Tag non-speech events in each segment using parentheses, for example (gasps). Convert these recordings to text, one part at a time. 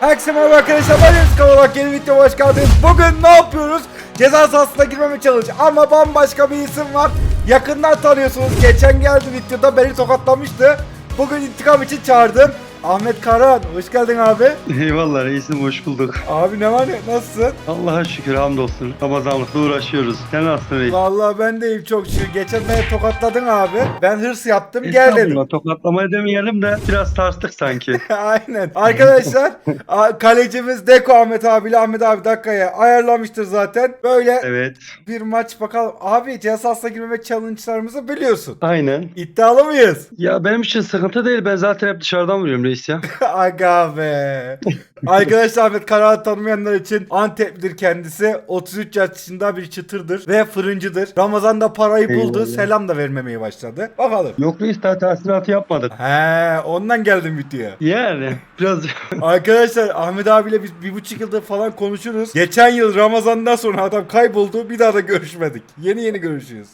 Herkese merhaba arkadaşlar ben Enes Kavalak yeni videoya hoş geldiniz. Bugün ne yapıyoruz? Ceza sahasına girmeme challenge ama bambaşka bir isim var. Yakından tanıyorsunuz. Geçen geldi videoda beni tokatlamıştı. Bugün intikam için çağırdım. Ahmet Karahan hoş geldin abi. (laughs) Eyvallah reisim hoş bulduk. Abi ne var ne nasılsın? Allah'a şükür hamdolsun. Ramazanlıkla uğraşıyoruz. Sen nasılsın reis? Vallahi ben deyim çok şükür. Geçen beni tokatladın abi. Ben hırs yaptım gel dedim. Estağfurullah, Tokatlamaya demeyelim de biraz tarstık sanki. (laughs) Aynen. Arkadaşlar a- kalecimiz Deko Ahmet abiyle Ahmet abi dakikaya ayarlamıştır zaten. Böyle evet. bir maç bakalım. Abi ceza sahasına girmeme challenge'larımızı biliyorsun. Aynen. İddialı mıyız? Ya benim için sıkıntı değil. Ben zaten hep dışarıdan vuruyorum reis ya. (laughs) Aga be. Arkadaşlar Ahmet Karahan tanımayanlar için Anteplidir kendisi. 33 yaşında bir çıtırdır ve fırıncıdır. Ramazan'da parayı buldu. Eyvallah. Selam da vermemeye başladı. Bakalım. Yok reis daha tahsilatı yapmadık. He, ondan geldim videoya. Yani biraz Arkadaşlar Ahmet abiyle biz bir buçuk yıldır falan konuşuruz. Geçen yıl Ramazan'dan sonra adam kayboldu. Bir daha da görüşmedik. Yeni yeni görüşüyoruz.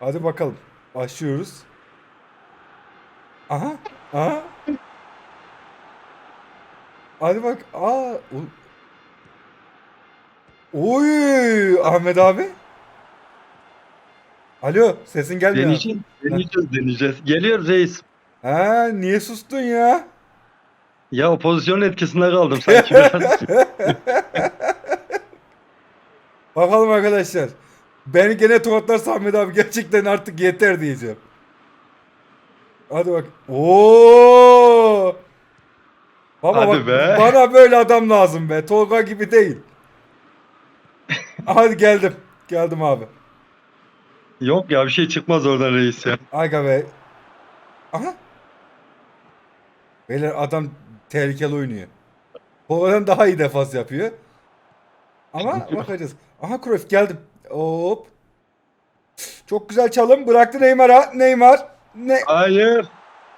Hadi bakalım. Başlıyoruz. Aha. Aha. Hadi bak. Aa. Oy Ahmet abi. Alo sesin gelmiyor. deneyeceğiz. Deneyeceğiz deneyeceğiz. Geliyoruz reis. Ha niye sustun ya? Ya o pozisyonun etkisinde kaldım sanki biraz. (laughs) Bakalım arkadaşlar. Beni gene tokatlarsa Ahmet abi gerçekten artık yeter diyeceğim. Hadi bak. Oo! Baba Hadi bak be. bana böyle adam lazım be. Tolga gibi değil. (laughs) Hadi geldim. Geldim abi. Yok ya bir şey çıkmaz oradan reis ya. Aga be. Aha. Beyler adam tehlikeli oynuyor. Tolga'dan daha iyi defans yapıyor. Ama (laughs) bakacağız. Aha Cruyff geldim. Hop. Çok güzel çalım. Bıraktı Neymar'a. Neymar. Ne? Hayır.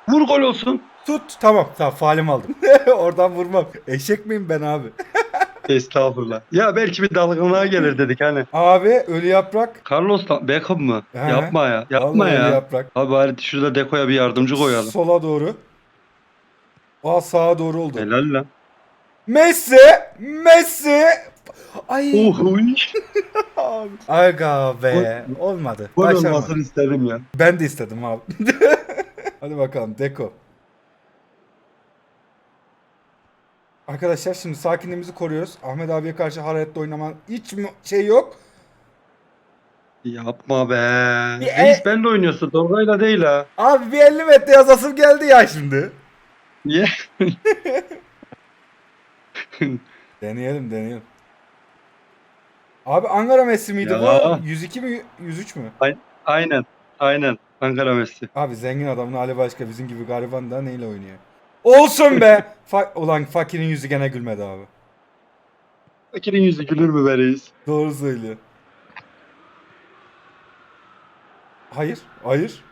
Vur gol olsun. Tut. Tamam. Tamam. Faalim aldım. (laughs) Oradan vurmam. Eşek miyim ben abi? (laughs) Estağfurullah. Ya belki bir dalgınlığa gelir dedik hani. Abi ölü yaprak. Carlos da- Beckham mı? He. Yapma ya. Yapma Vallahi ölü ya. yaprak. Abi bari şurada dekoya bir yardımcı koyalım. Sola doğru. Aa sağa doğru oldu. Helal lan. Messi. Messi. Ay. Oh. Abi. (laughs) Aga be. Olmadı. Gol olmasını istedim ya. Ben de istedim abi. (laughs) Hadi bakalım Deko. Arkadaşlar şimdi sakinliğimizi koruyoruz. Ahmet abiye karşı hararetle oynaman hiç mi şey yok. Yapma be. Bir Reis e- ben de oynuyorsun. Dorga'yla değil ha. Abi bir 50 metre yazasım geldi ya şimdi. Niye? (laughs) Deneyelim deneyelim. Abi Ankara Messi miydi Ya. bu? 102 mi 103 mü? Aynen. Aynen. Ankara Messi. Abi zengin adamın hali başka bizim gibi gariban da neyle oynuyor? Olsun be. (laughs) Fa- Ulan fakirin yüzü gene gülmedi abi. Fakirin yüzü gülür mü be reis? Doğru söylüyor. Hayır, hayır.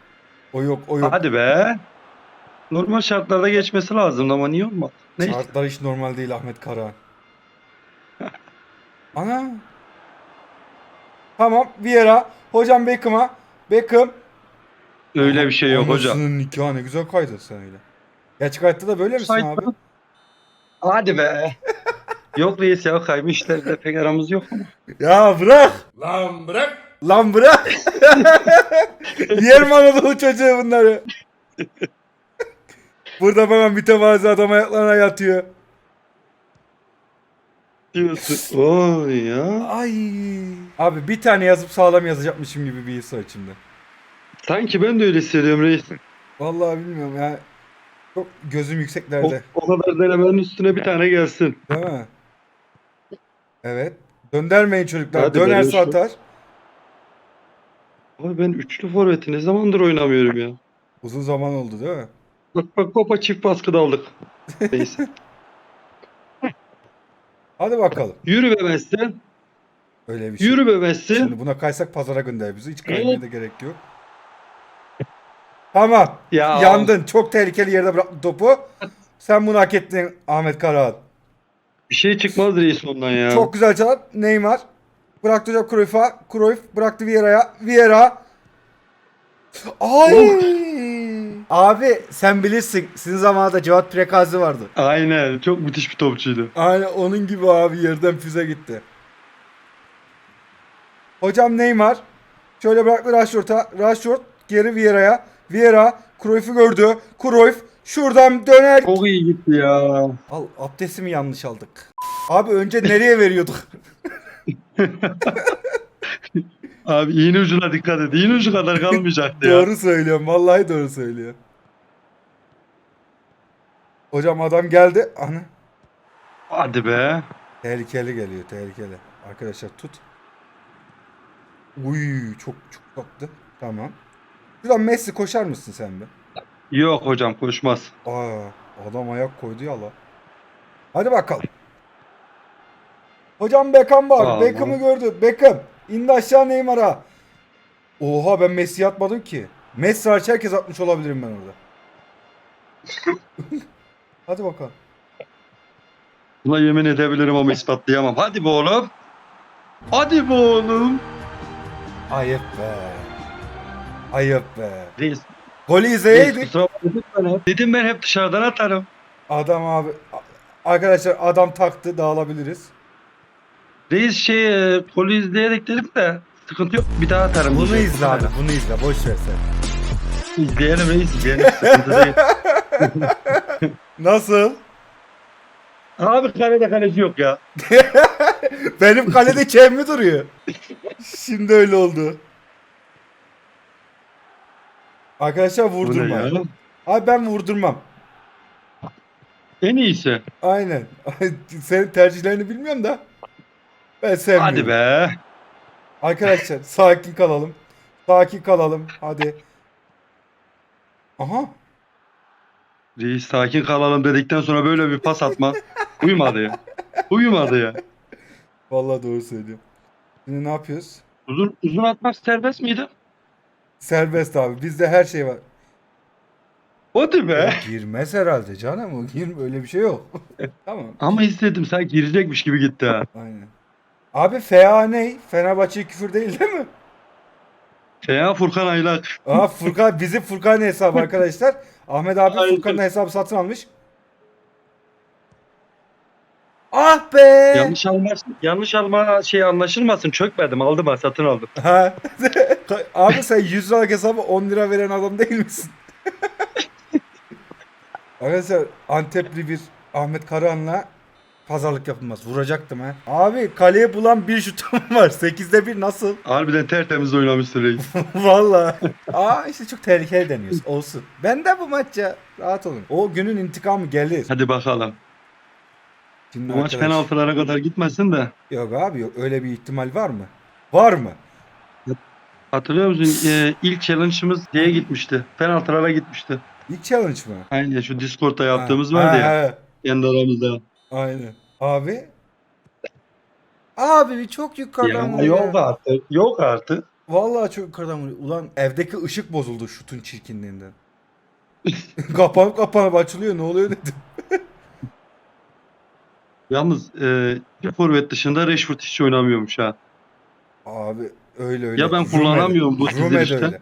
O yok, o yok. Hadi be. Normal şartlarda geçmesi lazım ama niye olmadı? Neyse. Şartlar hiç normal değil Ahmet Karahan. (laughs) Ana. Tamam, Vieira. Hocam Beckham'a. Beckham. Öyle bir şey yok hocam. Anasının nikahı ne güzel kaydın sen öyle. Gerçek hayatta da böyle misin abi? mi? Hadi be. (laughs) yok reis ya kaymışlar pek aramız yok ama. Ya bırak. Lan bırak. Lan bırak. (laughs) Yerim Anadolu çocuğu bunları. (laughs) Burada bana mütevazi adam ayaklarına yatıyor. Diyorsun. (laughs) Oo ya. Ay. Abi bir tane yazıp sağlam yazacakmışım gibi bir his var içimde. Sanki ben de öyle hissediyorum reis. Vallahi bilmiyorum ya. Çok gözüm O, yükseklerde. o kadar denemenin üstüne bir tane gelsin. Değil mi? Evet. Döndermeyin çocuklar. Hadi Dönerse atar. Abi ben üçlü forveti ne zamandır oynamıyorum ya. Uzun zaman oldu değil mi? Bak bak baba çift baskıda aldık. Neyse. (laughs) Hadi bakalım. Yürü be Messi. Öyle bir şey. Yürü be Messi. Şimdi buna kaysak pazara gönder bizi. Hiç kaymaya da gerek yok. Tamam. Ya. Yandın. Çok tehlikeli yerde bıraktın topu. Sen bunu hak ettin Ahmet Karahan. Bir şey çıkmaz reis ondan ya. Çok güzel çalan Neymar. Bıraktı hocam Cruyff'a. Cruyff bıraktı Vieira'ya. Vieira. Ay! Abi sen bilirsin. Sizin zamanında Cevat Prekazi vardı. Aynen. Çok müthiş bir topçuydu. Aynen onun gibi abi yerden füze gitti. Hocam Neymar. Şöyle bıraktı Rashford'a. Rashford geri Vieira'ya. Vieira Cruyff'u gördü. Cruyff şuradan döner. Çok iyi gitti ya. Al abdestimi yanlış aldık. Abi önce nereye veriyorduk? (laughs) Abi iğne ucuna dikkat et. İğne ucu kadar kalmayacaktı ya. (laughs) doğru söylüyorum. Vallahi doğru söylüyor. Hocam adam geldi. Ana. Hadi be. Tehlikeli geliyor tehlikeli. Arkadaşlar tut. Uy çok çok tatlı. Tamam. Şuradan Messi koşar mısın sen be? Yok hocam koşmaz. Aa adam ayak koydu ya la. Hadi bakalım. Hocam Beckham var. Tamam. Beckham'ı gördü. Beckham. İndi aşağı Neymar'a. Oha ben Messi'ye atmadım ki. Messi hariç herkes atmış olabilirim ben orada. (laughs) Hadi bakalım. Buna yemin edebilirim ama ispatlayamam. Hadi be oğlum. Hadi be oğlum. Ayıp be. Ayıp be. Reis. Golü reis izleyeydik. kusura bakma lütfen hep. Dedim ben hep dışarıdan atarım. Adam abi. Arkadaşlar adam taktı dağılabiliriz. Reis şey e, golü izleyerek dedim de sıkıntı yok. Bir daha atarım. Bunu diyecek. izle abi bunu izle boş ver sen. İzleyelim reis izleyelim. Sıkıntı değil. (laughs) Nasıl? Abi kalede kaleci yok ya. (laughs) Benim kalede Kev mi duruyor? Şimdi öyle oldu. Arkadaşlar vurdurma. ya? Abi ben vurdurmam. En iyisi. Aynen. (laughs) Senin tercihlerini bilmiyorum da. Ben sevmiyorum. Hadi be. Arkadaşlar sakin kalalım. Sakin kalalım. Hadi. Aha. Reis sakin kalalım dedikten sonra böyle bir pas atma. Uyumadı ya. Uyumadı ya. Vallahi doğru söylüyorum. Şimdi ne yapıyoruz? Uzun uzun atmak serbest miydi? Serbest abi. Bizde her şey var. Hadi be. Girmez herhalde canım. O girme öyle bir şey yok. (laughs) tamam. Ama istedim sen girecekmiş gibi gitti ha. Aynen. Abi FA ne? Fenerbahçe küfür değil değil mi? Feya Furkan Aylak. Aa Furkan bizim Furkan hesabı arkadaşlar. Ahmet abi. Furkan'ın hesabı satın almış. Ah be! Yanlış almasın. Yanlış alma şey anlaşılmasın. Çökmedim. Aldım ha satın aldım. Ha. (laughs) abi sen 100 liralık hesabı 10 lira veren adam değil misin? (laughs) Arkadaşlar Antepli bir Ahmet Karahan'la pazarlık yapılmaz. Vuracaktım ha. Abi kaleye bulan bir şutum (laughs) var. 8'de 1 nasıl? (laughs) Harbiden tertemiz oynamışsın reis. Vallahi. Aa işte çok tehlikeli deniyorsun. Olsun. Ben de bu maç ya. Rahat olun. O günün intikamı gelir. Hadi bakalım. Şimdi Bu maç arkadaş- penaltılara kadar gitmesin de. Yok abi yok. Öyle bir ihtimal var mı? Var mı? Hatırlıyor musun? Ee, ilk challenge'ımız diye gitmişti. Penaltılara gitmişti. İlk challenge mı? Aynen şu Discord'da yaptığımız Ha, vardı ha, ya. ha. Kendi aramızda. Aynen. Abi. Abi bir çok yukarıdan Ya, vuruyor. yok artık. Yok artık. Vallahi çok yukarıdan vuruyor. Ulan evdeki ışık bozuldu şutun çirkinliğinden. (laughs) kapanıp kapanıp açılıyor. Ne oluyor dedim. (laughs) Yalnız e, bir forvet dışında Rashford hiç oynamıyormuş ha. Abi öyle öyle. Ya ben kullanamıyorum bu Zoom dizilişte. öyle.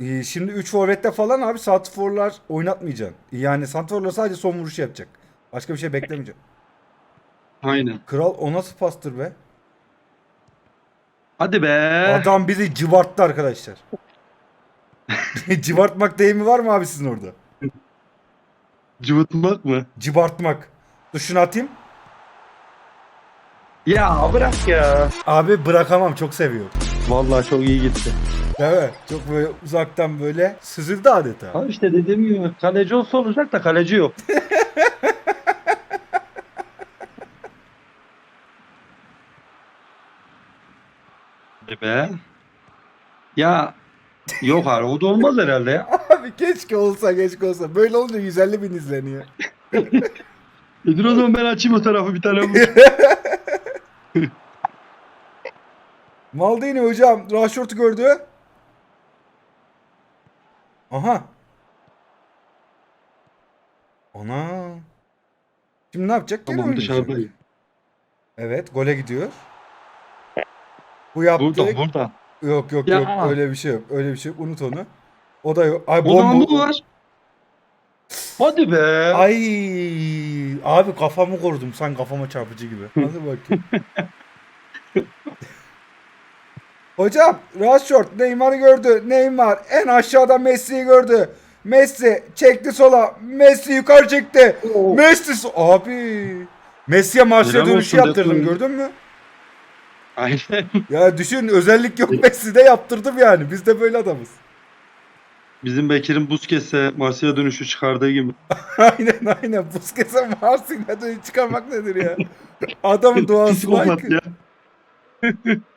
Ee, şimdi 3 forvette falan abi santrforlar oynatmayacaksın. Yani santrforlar sadece son vuruşu yapacak. Başka bir şey beklemeyeceksin. Aynen. Kral o nasıl pastır be? Hadi be. Adam bizi cıvarttı arkadaşlar. (laughs) Cıvartmak deyimi var mı abi sizin orada? Cıvıtmak mı? Cibartmak. Dur şunu atayım. Ya bırak ya. Abi bırakamam çok seviyorum. Vallahi çok iyi gitti. Evet. Çok böyle uzaktan böyle süzüldü adeta. Abi işte dediğim gibi kaleci olsa olacak da kaleci yok. (laughs) Hadi be. Ya yok abi o da olmaz herhalde ya. Abi keşke olsa keşke olsa. Böyle olunca 150 bin izleniyor. (laughs) E dur o zaman ben açayım o tarafı bir tane (laughs) vur. Maldini hocam Rashford'u gördü. Aha. Ana. Şimdi ne yapacak? Gene tamam oynayacak. dışarıdayım. Evet gole gidiyor. Bu yaptı. Burada burada. Yok yok Ya. yok öyle bir şey yok. Öyle bir şey yok. Unut onu. O da yok. Ay O zaman bomba. var. Hadi be. Ay abi kafamı korudum. Sen kafama çarpıcı gibi. Hadi bakayım. (laughs) Hocam Rashford Neymar'ı gördü. Neymar en aşağıda Messi'yi gördü. Messi çekti sola. Messi yukarı çekti. Oo. Messi abi. Messi'ye Helal dönüşü yaptırdım gördün mü? Aynen. Ya düşün özellik yok Messi'de yaptırdım yani. Biz de böyle adamız. Bizim Bekir'in Busquets'e Marsilya dönüşü çıkardığı gibi. (laughs) aynen aynen. Busquets'e Marsilya dönüşü çıkarmak nedir ya? Adamın duası like. (laughs)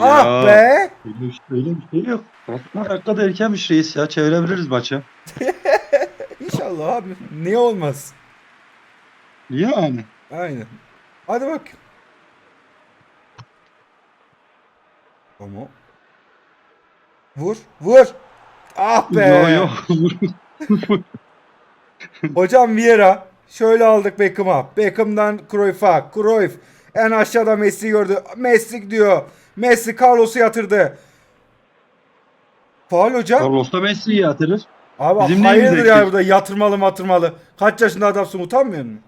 Ah be. Öyle bir, şey, öyle bir şey yok. Aslında dakikada erkenmiş reis ya. Çevirebiliriz maçı. (laughs) İnşallah abi. Niye olmaz? Yani. Aynen. Hadi bak. Tamam. Vur. Vur. Ah be. Yok yok. Hocam Vieira. Şöyle aldık Beckham'a. Beckham'dan Cruyff'a. Cruyff. En aşağıda Messi gördü. Messi diyor. Messi Carlos'u yatırdı. Faul hocam. Carlos da Messi'yi yatırır. Abi Bizim hayırdır ya burada yatırmalı matırmalı. Kaç yaşında adamsın utanmıyor musun?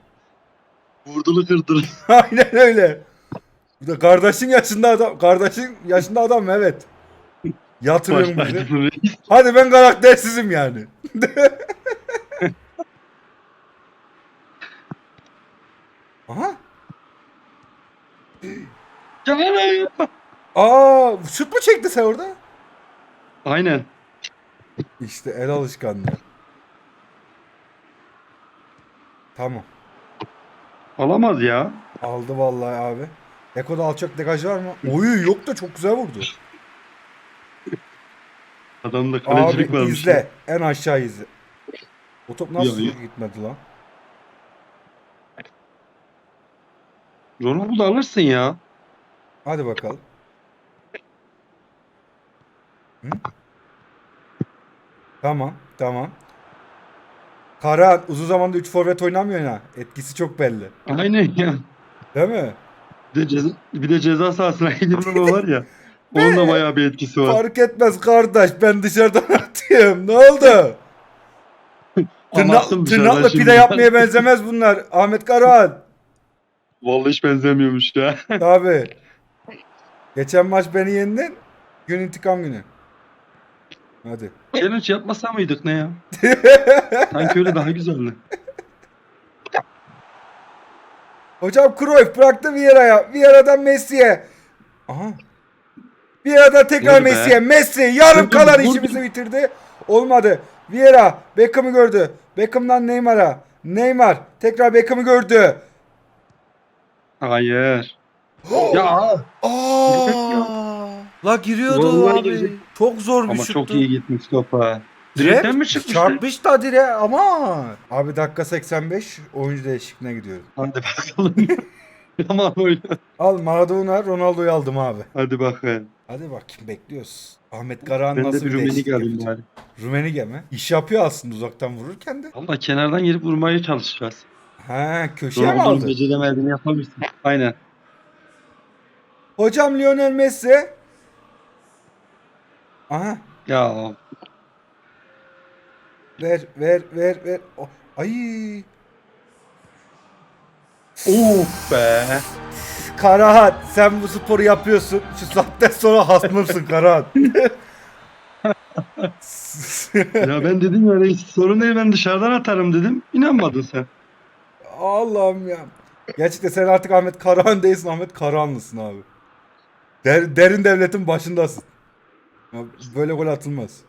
Vurdulu kırdılı. (laughs) Aynen öyle. Bu da kardeşin yaşında adam. Kardeşin yaşında adam evet. Yatırıyorum bizi. Hadi ben karaktersizim yani. (laughs) Aha. Canım. Aa, şut mu çekti sen orada? Aynen. İşte el alışkanlığı. Tamam. Alamaz ya. Aldı vallahi abi. Eko'da alçak degaj var mı? Oyu yok da çok güzel vurdu. Adamda kalecilik Abi varmış. izle. En aşağı izle. O top nasıl Ya, ya. gitmedi lan? Ronaldo da alırsın ya. Hadi bakalım. Hı? Tamam, tamam. Kara uzun zamandır 3 forvet oynamıyor ya. Etkisi çok belli. Aynen ya. Değil mi? Bir de ceza, bir de ceza sahasına (laughs) gidiyor var ya. (laughs) Onun da bayağı bir etkisi var. Fark etmez kardeş. Ben dışarıdan (laughs) atayım. Ne oldu? Tırna, Anlattım dışarıdan tırnakla şimdi. pide yapmaya benzemez bunlar. Ahmet Karahan. Vallahi hiç benzemiyormuş ya. Abi. Geçen maç beni yendin. Gün intikam günü. Hadi. Challenge yapmasa mıydık ne ya? (laughs) Sanki öyle daha güzeldi. Hocam Cruyff bıraktı Vieira'ya. Vieira'dan Messi'ye. Aha. Vieira'dan tekrar Vurdu be. Messi'ye. Messi yarım Vurdu, kalan vurdu. işimizi bitirdi. Olmadı. Vieira Beckham'ı gördü. Beckham'dan Neymar'a. Neymar tekrar Beckham'ı gördü. Hayır. (gasps) ya Aa! La giriyordu Vallahi abi. girecek. Çok zor bir ama şuttu. çok iyi gitmiş topa. Direkt Direkten mi çıkmıştı? Çarpmış da dire ama. Abi dakika 85 oyuncu değişikliğine gidiyorum. Hadi bakalım. (laughs) tamam öyle. Al Maradona Ronaldo'yu aldım abi. Hadi bakalım. Hadi bakayım bekliyoruz. Ahmet Karahan Ben nasıl de bir bir Rumeni değişiklik geldim yapacak? bari. Rumenige mi? İş yapıyor aslında uzaktan vururken de. Valla kenardan girip vurmaya çalışacağız. Ha köşeye mi Ronaldo'nun aldı? beceremediğini yapamışsın. Aynen. Hocam Lionel Messi. Aha Ya ver ver ver ver. Oh, Ay Of be. Karahan sen bu sporu yapıyorsun. Şu saatten sonra hasmımsın Karahan. (laughs) ya ben dedim ya reis sorun değil ben dışarıdan atarım dedim. İnanmadın sen. Allah'ım ya. Gerçekten sen artık Ahmet Karahan değilsin Ahmet Karahanlısın abi. Der- derin devletin başındasın. Böyle gol atılmaz.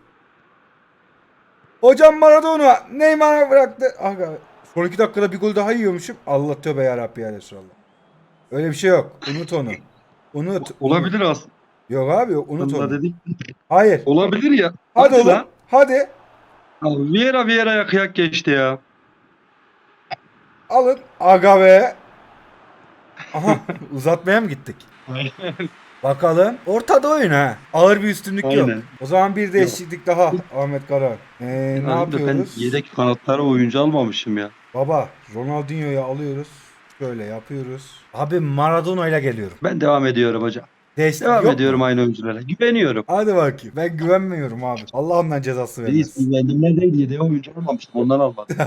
Hocam Maradona Neymar'a bıraktı. Aga, son iki dakikada bir gol daha yiyormuşum. Allah tövbe yarabbi ya Resulallah. Öyle bir şey yok. Unut onu. Unut. Olabilir aslında. Yok abi yok. Unut onu. dedik. Hayır. Olabilir ya. Hadi, oğlum. lan. Hadi. Abi Vieira Vieira'ya kıyak geçti ya. Alın. Aga be. Aha (laughs) uzatmaya mı gittik? Bakalım. Ortada oyun ha. Ağır bir üstünlük yok. Aynen. O zaman bir değişiklik daha Ahmet Kara. Ee, ne Ben yapıyoruz? yedek kanatlara oyuncu almamışım ya. Baba Ronaldinho'yu alıyoruz. Böyle yapıyoruz. Abi Maradona ile geliyorum. Ben devam ediyorum hocam. Destek Devam yok ediyorum aynı oyunculara. Güveniyorum. Hadi bakayım. Ben güvenmiyorum abi. Allah ondan cezası Reis vermesin. güvendiğimden değil yedi oyuncu almamıştım ondan almadım. (laughs)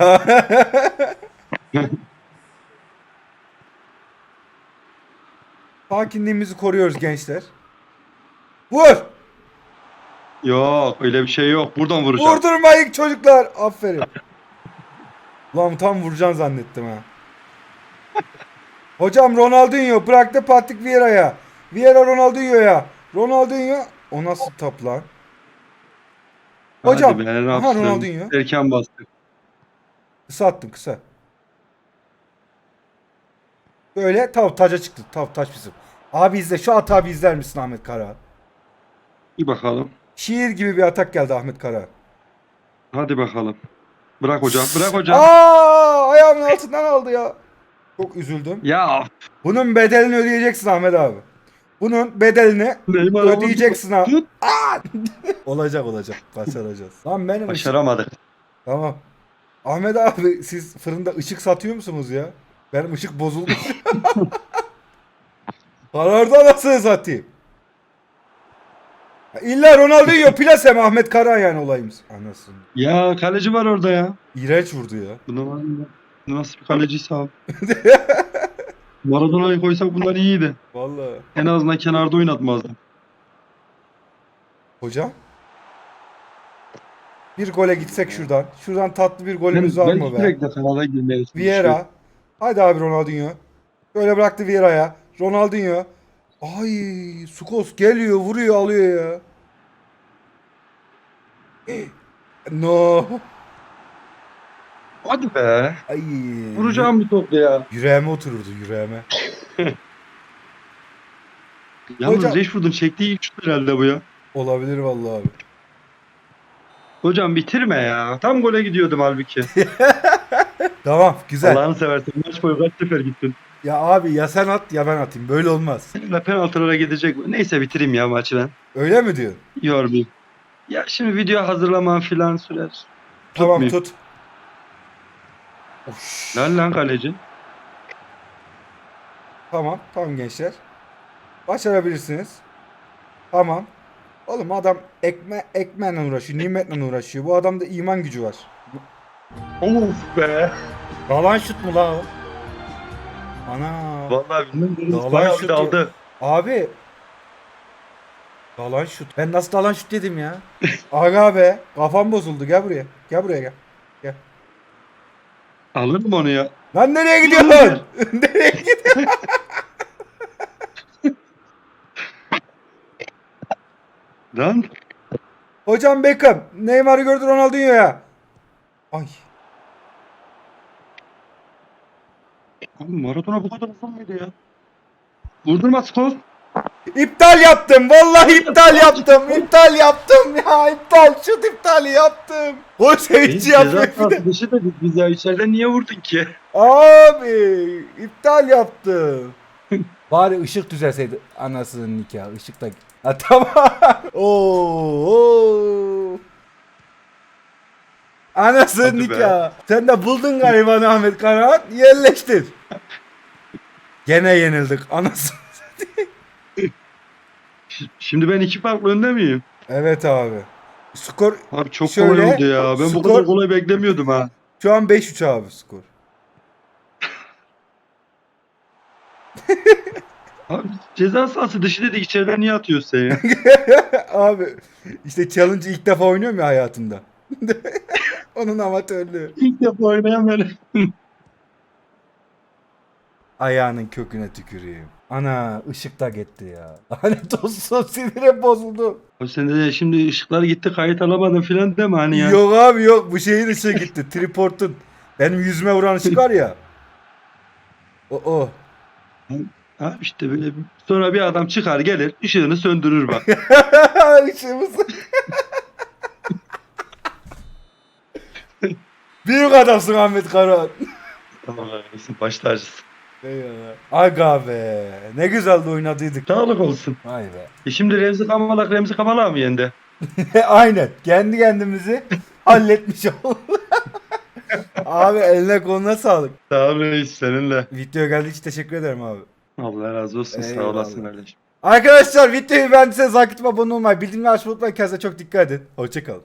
Sakinliğimizi koruyoruz gençler. Vur! yok öyle bir şey yok. Buradan vuracağım. Vurdurmayın çocuklar. Aferin. Lan tam vuracaksın zannettim ha. Hocam Ronaldinho bıraktı Patrick Vieira'ya. Vieira Ronaldinho'ya. Ronaldinho o nasıl top lan? Hocam. Hadi be, ne Aha? Ronaldinho. Erken bastık. Kısa attım kısa. Böyle tav taca çıktı. Tav taç bizim. Abi izle şu hata bir izler misin Ahmet Kara? Bir bakalım. Şiir gibi bir atak geldi Ahmet Kara. Hadi bakalım. Bırak hocam. Bırak hocam. Aa ayağımın altından aldı ya. Çok üzüldüm. Ya Bunun bedelini ödeyeceksin Ahmet abi. Bunun bedelini Neymar ödeyeceksin ha. Tut. (laughs) Olacak olacak. Başaracağız. Lan benim ışık- Başaramadık. Tamam. Ahmet abi siz fırında ışık satıyor musunuz ya? Benim ışık bozuldu. (laughs) Kararda nasıl satayım? İlla Ronaldinho (laughs) plase mi Ahmet Kara yani olayımız. Anasını. Ya kaleci var orada ya. İğrenç vurdu ya. Bu ne lan ya? Nasıl bir kaleciyse abi. (laughs) Maradona'yı koysak bunlar iyiydi. Vallahi. En azından kenarda oynatmazdı. Hocam. Bir gole gitsek şuradan. Şuradan tatlı bir golümüz var mı be? sürekli kanala girmeye Vieira. Hadi abi Ronaldinho. Böyle bıraktı Vieira'ya. Ronaldinho. Ay Sukos geliyor vuruyor alıyor ya. No. Hadi be. Ay. Vuracağım bir topla ya. Yüreğime otururdu yüreğime. (laughs) Yalnız Hocam- Rashford'un çektiği ilk şut herhalde bu ya. Olabilir vallahi abi. Hocam bitirme ya. Tam gole gidiyordum halbuki. (laughs) Tamam güzel. Allah'ını seversen maç boyu kaç sefer gittin. Ya abi ya sen at ya ben atayım. Böyle olmaz. Seninle penaltılara gidecek. Neyse bitireyim ya maçı ben. Öyle mi diyorsun? Yormayayım. Ya şimdi video hazırlaman filan sürer. Tamam Tutmayayım. tut. Oş. Lan lan kaleci. Tamam, tamam gençler. Başarabilirsiniz. Tamam. Oğlum adam ekme ekmenle uğraşıyor, nimetle uğraşıyor. Bu adamda iman gücü var. Of be. Dalan şut mu la o? Ana. Vallahi. Dağlar Bayağı şut bir daldı. Abi. Dalan şut. Ben nasıl dalan şut dedim ya? (laughs) Aga be. Kafam bozuldu. Gel buraya. Gel buraya gel. Alırım onu ya. Lan nereye gidiyorsun? (laughs) nereye gidiyorsun? Lan. Hocam Beckham. Neymar'ı gördü Ronaldinho'ya. Ay. Abi Maradona bu kadar uzun muydu ya? Vurdurma skor. İptal yaptım. Vallahi iptal yaptım. İptal yaptım ya. iptal. Şut iptali yaptım. Gol sevinci yapıyor bir de. dışı dedik biz ya. İçeriden niye vurdun ki? Abi iptal yaptım. (laughs) Bari ışık düzelseydi anasının nikahı. Işık da... Ha, tamam. (laughs) Oo, oo. Anasının Hadi be. nikahı. Sen de buldun galiba Ahmet Karahan. Yerleştir. Gene yenildik. Anasını. Ş- (laughs) Şimdi ben iki farklı önde miyim? Evet abi. Skor Abi çok Şöyle, kolay oldu ya. Ben bu skor- kadar kolay beklemiyordum ha. şu an 5-3 abi skor. (laughs) Abi ceza sahası dışı dedik içeriden niye atıyorsun sen ya? (laughs) abi işte challenge ilk defa oynuyorum ya hayatımda. Onun amatörlüğü. İlk defa oynayan böyle. (laughs) Ayağının köküne tüküreyim. Ana ışık da gitti ya. (laughs) Lanet olsun sinirim bozuldu. Abi sen de şimdi ışıklar gitti kayıt alamadın filan deme hani ya. Yok abi yok bu şeyin ışığı gitti. (laughs) Triport'un. Benim yüzüme vuran ışık var ya. O o. Abi işte böyle bir... Sonra bir adam çıkar gelir ışığını söndürür bak. Işığımız. Büyük adamsın Ahmet Karahan. tamam abi baş tacısın. Eyvallah. Aga be. Ne güzel de oynadıydık. Sağlık olsun. Vay be. E şimdi Remzi Kamalak Remzi Kamalak mı yendi? (laughs) Aynen. Kendi kendimizi (laughs) halletmiş olduk. (laughs) abi eline koluna sağlık. Sağ ol reis seninle. Video geldiği için teşekkür ederim abi. Allah razı olsun sağ Eyvallah. olasın kardeşim. Arkadaşlar videoyu beğendiyseniz like atıp abone olmayı, bildirimleri açmayı unutmayın. Kendinize çok dikkat edin. Hoşçakalın.